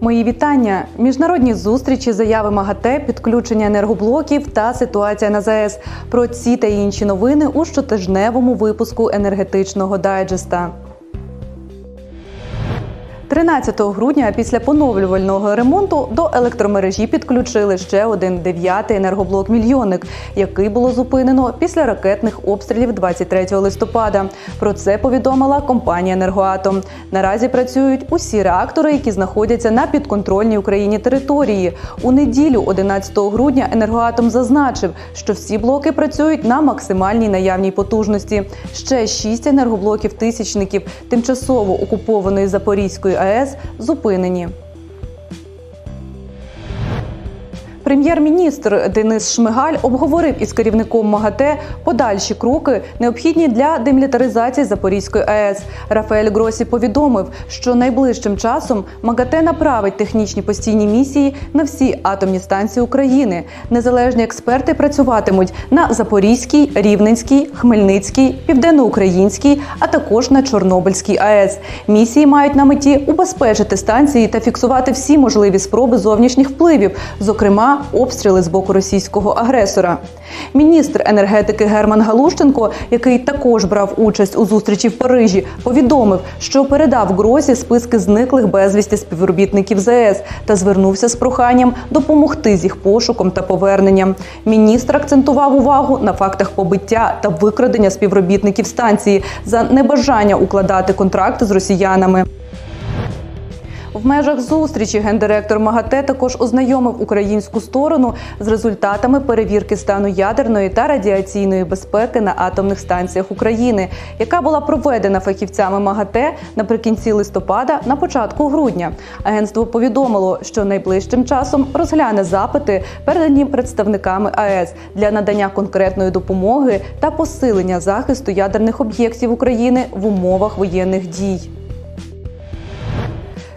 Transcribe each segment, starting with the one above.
Мої вітання. Міжнародні зустрічі, заяви МАГАТЕ, підключення енергоблоків та ситуація на ЗАЕС. Про ці та інші новини у щотижневому випуску енергетичного дайджеста. 13 грудня після поновлювального ремонту до електромережі підключили ще один дев'ятий енергоблок Мільйонник, який було зупинено після ракетних обстрілів 23 листопада. Про це повідомила компанія Енергоатом. Наразі працюють усі реактори, які знаходяться на підконтрольній Україні території. У неділю, 11 грудня, енергоатом зазначив, що всі блоки працюють на максимальній наявній потужності. Ще шість енергоблоків тисячників тимчасово окупованої Запорізької АЕС зупинені. Прем'єр-міністр Денис Шмигаль обговорив із керівником МАГАТЕ подальші кроки, необхідні для демілітаризації Запорізької АЕС. Рафаель Гросі повідомив, що найближчим часом МАГАТЕ направить технічні постійні місії на всі атомні станції України. Незалежні експерти працюватимуть на Запорізькій, Рівненській, Хмельницькій, Південноукраїнській, а також на Чорнобильській АЕС. Місії мають на меті убезпечити станції та фіксувати всі можливі спроби зовнішніх впливів, зокрема обстріли з боку російського агресора. Міністр енергетики Герман Галущенко, який також брав участь у зустрічі в Парижі, повідомив, що передав Гросі списки зниклих безвісті співробітників ЗС та звернувся з проханням допомогти з їх пошуком та поверненням. Міністр акцентував увагу на фактах побиття та викрадення співробітників станції за небажання укладати контракти з росіянами. В межах зустрічі гендиректор МАГАТЕ також ознайомив українську сторону з результатами перевірки стану ядерної та радіаційної безпеки на атомних станціях України, яка була проведена фахівцями МАГАТЕ наприкінці листопада на початку грудня. Агентство повідомило, що найближчим часом розгляне запити, передані представниками АЕС для надання конкретної допомоги та посилення захисту ядерних об'єктів України в умовах воєнних дій.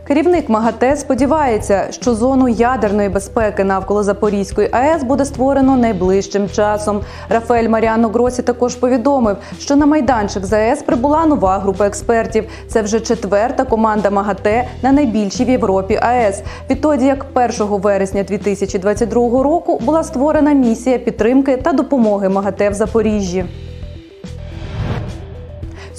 Керівник МАГАТЕ сподівається, що зону ядерної безпеки навколо Запорізької АЕС буде створено найближчим часом. Рафаель Маріано Гросі також повідомив, що на майданчик ЗАЕС прибула нова група експертів. Це вже четверта команда МАГАТЕ на найбільшій в Європі АЕС. Відтоді як 1 вересня 2022 року була створена місія підтримки та допомоги МАГАТЕ в Запоріжжі.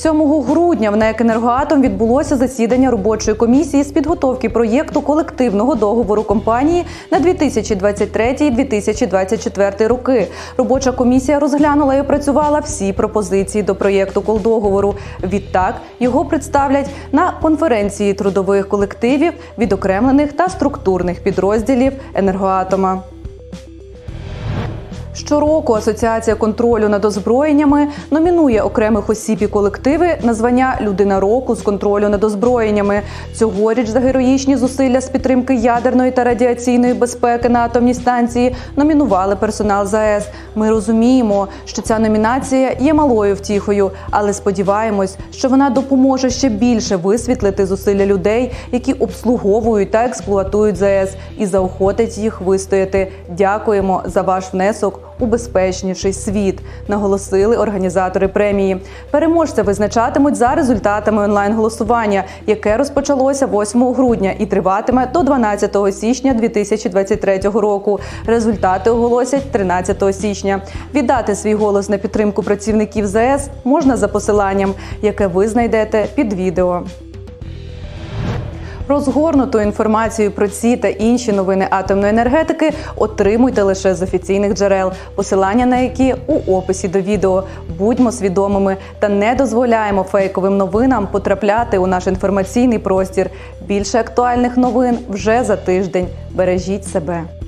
7 грудня в НЕК «Енергоатом» відбулося засідання робочої комісії з підготовки проєкту колективного договору компанії на 2023-2024 роки. Робоча комісія розглянула і опрацювала всі пропозиції до проєкту колдоговору. Відтак його представлять на конференції трудових колективів, відокремлених та структурних підрозділів енергоатома. Щороку Асоціація контролю над озброєннями номінує окремих осіб і колективи на звання Людина року з контролю над озброєннями. Цьогоріч за героїчні зусилля з підтримки ядерної та радіаційної безпеки на атомній станції номінували персонал ЗАЕС. Ми розуміємо, що ця номінація є малою втіхою, але сподіваємось, що вона допоможе ще більше висвітлити зусилля людей, які обслуговують та експлуатують ЗАЕС, і заохотить їх вистояти. Дякуємо за ваш внесок у безпечніший світ, наголосили організатори премії. Переможця визначатимуть за результатами онлайн-голосування, яке розпочалося 8 грудня і триватиме до 12 січня 2023 року. Результати оголосять 13 січня. Віддати свій голос на підтримку працівників ЗС можна за посиланням, яке ви знайдете під відео. Розгорнуту інформацію про ці та інші новини атомної енергетики отримуйте лише з офіційних джерел, посилання на які у описі до відео. Будьмо свідомими та не дозволяємо фейковим новинам потрапляти у наш інформаційний простір. Більше актуальних новин вже за тиждень. Бережіть себе.